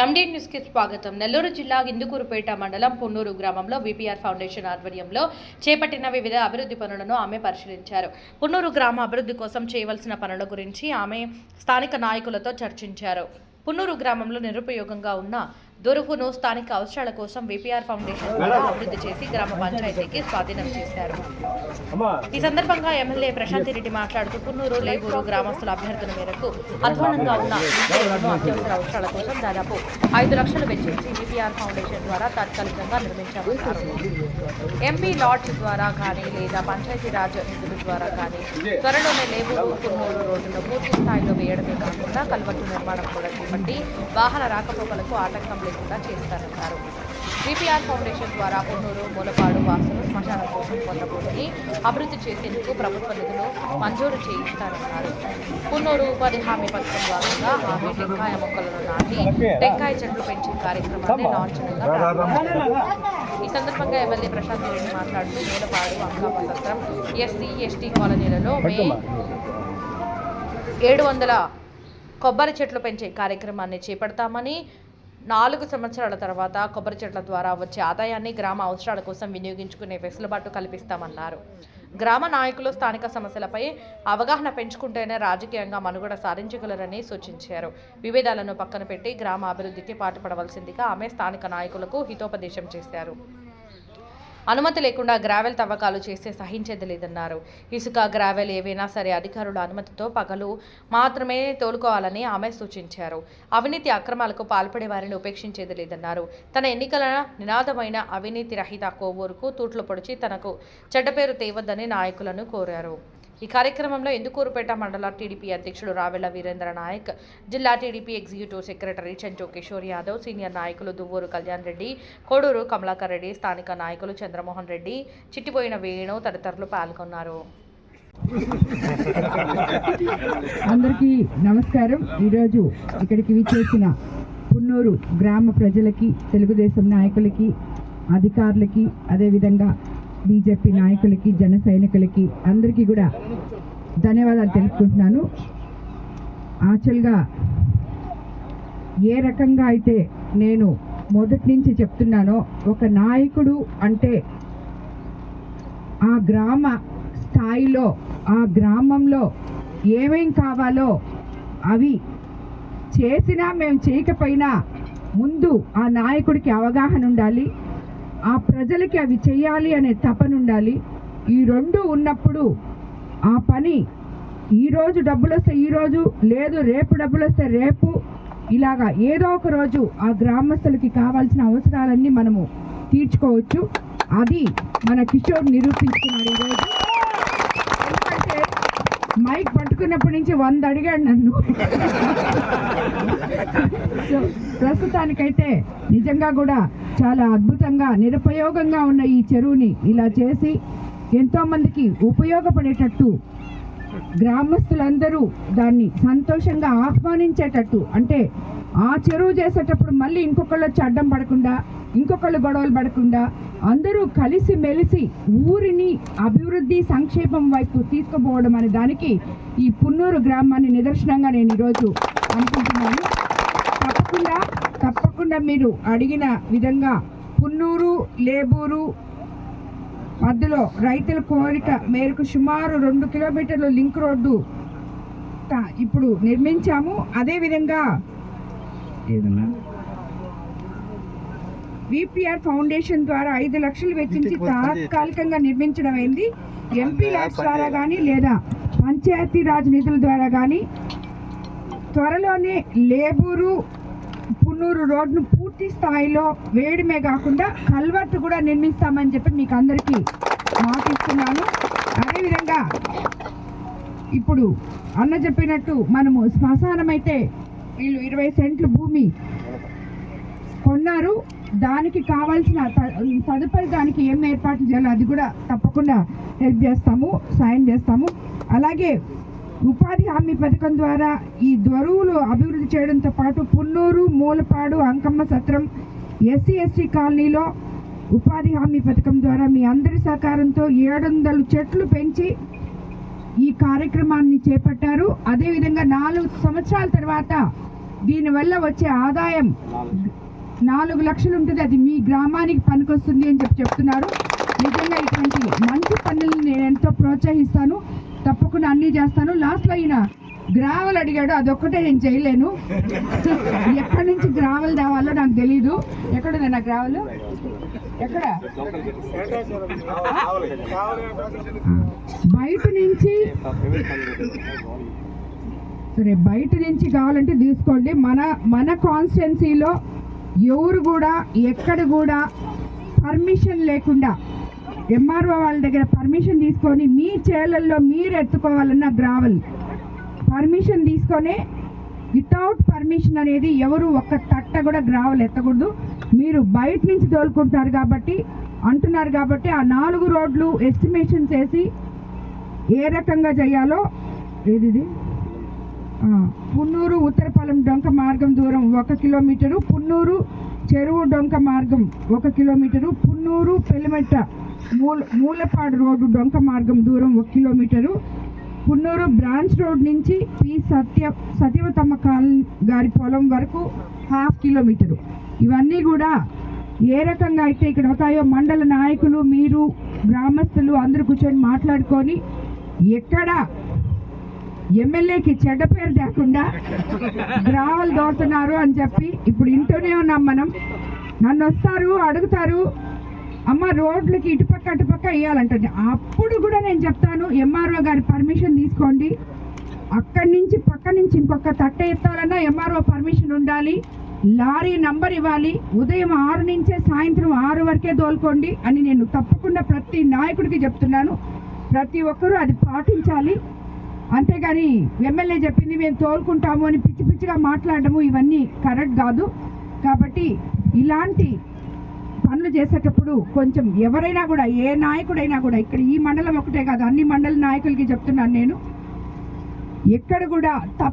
ఎండి న్యూస్కి స్వాగతం. నెల్లూరు జిల్లా ఇందుకూరుపేట మండలం పొన్నూరు గ్రామంలో విపిఆర్ ఫౌండేషన్ ఆధ్వర్యంలో చేపట్టిన వివిధ అభివృద్ధి పనులను ఆమె పరిశీలించారు. పొన్నూరు గ్రామ అభివృద్ధి కోసం చేయవలసిన పనుల గురించి ఆమె స్థానిక నాయకులతో చర్చించారు. పున్నూరు గ్రామంలో నిరుపయోగంగా ఉన్న దొరుకును స్థానిక అవసరాల కోసం విపిఆర్ ఫౌండేషన్ ద్వారా అభివృద్ధి చేసి గ్రామ పంచాయతీకి స్వాధీనం చేశారు. ఈ సందర్భంగా ఎమ్మెల్యే ప్రశాంత్ రెడ్డి మాట్లాడుతూ పున్నూరు లేబూరు గ్రామస్తుల అభ్యర్థన మేరకు అధ్వానంగా ఉన్న అత్యవసర అవసరాల కోసం దాదాపు ఐదు లక్షలు వెచ్చించి విపిఆర్ ఫౌండేషన్ ద్వారా తాత్కాలికంగా నిర్మించామన్నారు. ఎంపీ లాడ్జ్ ద్వారా కానీ లేదా పంచాయతీరాజ్ నిధుల ద్వారా కానీ త్వరలోనే లేబూరు పున్నూరు రోడ్డును పూర్తి స్థాయిలో వేయడమే కాకుండా కల్వట్టు నిర్మాణం కూడా చేపట్టి వాహన రాకపోకలకు ఆటంకం లేకుండా చేస్తారన్నారు. విపిఆర్ ఫౌండేషన్ ద్వారా పొన్నూరు మూలపాడు వాసులు శ్మశానం కోసం భూమిని అభివృద్ధి చేసేందుకు ప్రభుత్వ నిధులు మంజూరు చేయిస్తారన్నారు. పున్నూరు ఉపాధి హామీ పథకం భాగంగా ఆమె టెంకాయ మొక్కలను నాటి టెంకాయ చెట్లు పెంచే కార్యక్రమాన్ని లాంఛనంగా ప్రారంభించారు. ఈ సందర్భంగా ఎమ్మెల్యే ప్రశాంత్ రెడ్డి మాట్లాడుతూ మూలపాడు అంకాప సత్రం ఎస్సీ ఎస్టీ కాలనీలలో మే ఏడు వందల కొబ్బరి చెట్లు పెంచే కార్యక్రమాన్ని చేపడతామని నాలుగు సంవత్సరాల తర్వాత కొబ్బరి చెట్ల ద్వారా వచ్చే ఆదాయాన్ని గ్రామ అవసరాల కోసం వినియోగించుకునే వెసులుబాటు కల్పిస్తామన్నారు. గ్రామ నాయకులు స్థానిక సమస్యలపై అవగాహన పెంచుకుంటేనే రాజకీయంగా మనుగడ సాధించగలరని సూచించారు. విభేదాలను పక్కన పెట్టి గ్రామ అభివృద్ధికి పాటుపడవలసిందిగా ఆమె స్థానిక నాయకులకు హితోపదేశం చేశారు. అనుమతి లేకుండా గ్రావెల్ తవ్వకాలు చేస్తే సహించేది లేదన్నారు. ఇసుక గ్రావెల్ ఏవైనా సరే అధికారుల అనుమతితో పగలు మాత్రమే తోలుకోవాలని ఆమె సూచించారు. అవినీతి అక్రమాలకు పాల్పడే వారిని ఉపేక్షించేది లేదన్నారు. తన ఎన్నికల నినాదమైన అవినీతి రహిత కోవూరుకు తూట్లు పొడిచి తనకు చెడ్డ పేరు తేవద్దని నాయకులను కోరారు. ఈ కార్యక్రమంలో ఎందుకూరుపేట మండల టీడీపీ అధ్యక్షుడు రావెల వీరేంద్ర నాయక్ జిల్లా TDP executive secretary Chencho Kishore Yadav senior నాయకులు దువ్వూరు కళ్యాణ్ రెడ్డి కోడూరు కమలాకర్ రెడ్డి స్థానిక నాయకులు చంద్రమోహన్ రెడ్డి చిట్టిపోయిన వేణు తదితరులు పాల్గొన్నారు. అందరికీ నమస్కారం. ఈరోజు ఇక్కడికి విచ్చేసిన పున్నూరు గ్రామ ప్రజలకి తెలుగుదేశం నాయకులకి అధికారులకి అదేవిధంగా బీజేపీ నాయకులకి జన సైనికులకి అందరికీ కూడా ధన్యవాదాలు తెలుపుకుంటున్నాను. యాక్చువల్గా ఏ రకంగా అయితే నేను మొదటి నుంచి చెప్తున్నానో ఒక నాయకుడు అంటే ఆ గ్రామ స్థాయిలో ఆ గ్రామంలో ఏమేం కావాలో అవి చేసినా మేము చేయకపోయినా ముందు ఆ నాయకుడికి అవగాహన ఉండాలి ఆ ప్రజలకి అవి చేయాలి అనే తపన ఉండాలి. ఈ రెండు ఉన్నప్పుడు ఆ పని ఈరోజు డబ్బులు వస్తే ఈరోజు లేదు రేపు డబ్బులు వస్తే రేపు ఇలాగా ఏదో ఒక రోజు ఆ గ్రామస్తులకి కావాల్సిన అవసరాలన్నీ మనము తీర్చుకోవచ్చు. అది మన కిషోర్ నిరూపించుకున్నాడు ఈరోజు ఎందుకంటే మైక్ పట్టుకున్నప్పటి నుంచి వంద అడిగాడు నన్ను. సో ప్రస్తుతానికైతే నిజంగా కూడా చాలా అద్భుతంగా నిరుపయోగంగా ఉన్న ఈ చెరువుని ఇలా చేసి ఎంతోమందికి ఉపయోగపడేటట్టు గ్రామస్తులందరూ దాన్ని సంతోషంగా ఆహ్వానించేటట్టు అంటే ఆ చెరువు చేసేటప్పుడు మళ్ళీ ఇంకొకళ్ళు వచ్చి అడ్డం పడకుండా ఇంకొకళ్ళు గొడవలు పడకుండా అందరూ కలిసి మెలిసి ఊరిని అభివృద్ధి సంక్షేమం వైపు తీసుకుపోవడం అనే దానికి ఈ పున్నూరు గ్రామాన్ని నిదర్శనంగా నేను ఈరోజు అనుకుంటున్నాను. తప్పకుండా తప్పకుండా మీరు అడిగిన విధంగా పున్నూరు లేబూరు మధ్యలో రైతుల కోరిక మేరకు సుమారు రెండు కిలోమీటర్ల లింక్ రోడ్డు ఇప్పుడు నిర్మించాము. అదేవిధంగా ఏదన్నా? విపిఆర్ ఫౌండేషన్ ద్వారా ఐదు లక్షలు వెచ్చించి తాత్కాలికంగా నిర్మించడం అయింది ఎంపీ ల్యాబ్స్ ద్వారా కానీ లేదా పంచాయతీ రాజ్ నిధుల ద్వారా కానీ త్వరలోనే లేబూరు పున్నూరు రోడ్ను పూర్తి స్థాయిలో వేయడమే కాకుండా కల్వర్ట్ కూడా నిర్మిస్తామని చెప్పి మీకు అందరికీ మాటిస్తున్నాను. అదేవిధంగా ఇప్పుడు అన్న చెప్పినట్టు మనము శ్మశానం అయితే వీళ్ళు ఇరవై సెంట్లు భూమి కొన్నారు. దానికి కావాల్సిన తదుపరి దానికి ఏం ఏర్పాట్లు చేయాలో అది కూడా తప్పకుండా హెల్ప్ చేస్తాము సాయం చేస్తాము. అలాగే ఉపాధి హామీ పథకం ద్వారా ఈ దొరువులు అభివృద్ధి చేయడంతో పాటు పున్నూరు మూలపాడు అంకమ్మ సత్రం ఎస్సీ ఎస్టీ కాలనీలో ఉపాధి హామీ పథకం ద్వారా మీ అందరి సహకారంతో ఏడు వందల చెట్లు పెంచి ఈ కార్యక్రమాన్ని చేపట్టారు. అదేవిధంగా నాలుగు సంవత్సరాల తర్వాత దీనివల్ల వచ్చే ఆదాయం నాలుగు లక్షలు ఉంటుంది. అది మీ గ్రామానికి పనికొస్తుంది అని చెప్పి చెప్తున్నారు. నిజంగా ఇటువంటి మంచి పనులను నేను ఎంతో ప్రోత్సహిస్తాను. తప్పకుండా అన్నీ చేస్తాను. లాస్ట్లో ఈయన గ్రావెల్ అడిగాడు అదొక్కటే నేను చేయలేను. ఎక్కడి నుంచి గ్రావెల్ తేవాలో నాకు తెలీదు. ఎక్కడ నా గ్రావెల్? ఎక్కడ? బయట నుంచి. సరే బయట నుంచి కావాలంటే తీసుకోండి. మన మన కాన్స్టిట్యున్సీలో ఎవరు కూడా ఎక్కడ కూడా పర్మిషన్ లేకుండా ఎంఆర్ఓ వాళ్ళ దగ్గర పర్మిషన్ తీసుకొని మీ చేలల్లో మీరు ఎత్తుకోవాలన్న గ్రావెల్ పర్మిషన్ తీసుకొనే వితౌట్ పర్మిషన్ అనేది ఎవరు ఒక్క తట్ట కూడా గ్రావెల్ ఎత్తకూడదు మీరు బయట నుంచి తోలుకుంటున్నారు కాబట్టి అంటున్నారు కాబట్టి ఆ నాలుగు రోడ్లు ఎస్టిమేషన్ చేసి ఏ రకంగా చేయాలో ఏది ఇది? పున్నూరు ఉత్తరపాలెం డొంక మార్గం దూరం ఒక కిలోమీటరు పున్నూరు చెరువు డొంక మార్గం ఒక కిలోమీటరు పున్నూరు పెళ్ళిమెట్ట మూల మూలపాడు రోడ్డు డొంక మార్గం దూరం ఒక కిలోమీటరు. పున్నూరు బ్రాంచ్ రోడ్ నుంచి పి. సత్య సత్యవతమ్మ కాల్ గారి పొలం వరకు హాఫ్ కిలోమీటరు. ఇవన్నీ కూడా ఏ రకంగా అయితే ఇక్కడ అవుతాయో మండల నాయకులు మీరు గ్రామస్తులు అందరూ కూర్చొని మాట్లాడుకొని ఎక్కడ ఎమ్మెల్యేకి చెడ్డ పేరు లేకుండా గ్రావలు దోతున్నారు అని చెప్పి ఇప్పుడు ఇంటూనే ఉన్నాం మనం. నన్ను వస్తారు అడుగుతారు అమ్మ రోడ్లకి ఇటుపక్క అటుపక్క వేయాలంటుంది. అప్పుడు కూడా నేను చెప్తాను ఎంఆర్ఓ గారి పర్మిషన్ తీసుకోండి. అక్కడి నుంచి పక్క నుంచి ఇంకొక తట్ట ఎత్తాలన్నా ఎంఆర్ఓ పర్మిషన్ ఉండాలి. లారీ నంబర్ ఇవ్వాలి. ఉదయం ఆరు నుంచే సాయంత్రం ఆరు వరకే తోలుకోండి అని నేను తప్పకుండా ప్రతి నాయకుడికి చెప్తున్నాను. ప్రతి ఒక్కరూ అది పాటించాలి. అంతేగాని ఎమ్మెల్యే చెప్పింది మేము తోలుకుంటాము అని పిచ్చి పిచ్చిగా మాట్లాడము ఇవన్నీ కరెక్ట్ కాదు. కాబట్టి ఇలాంటి పనులు చేసేటప్పుడు కొంచెం ఎవరైనా కూడా ఏ నాయకుడైనా కూడా ఇక్కడ ఈ మండలం ఒకటే కాదు అన్ని మండల నాయకులకి చెప్తున్నాను నేను. ఎక్కడ కూడా తప్పు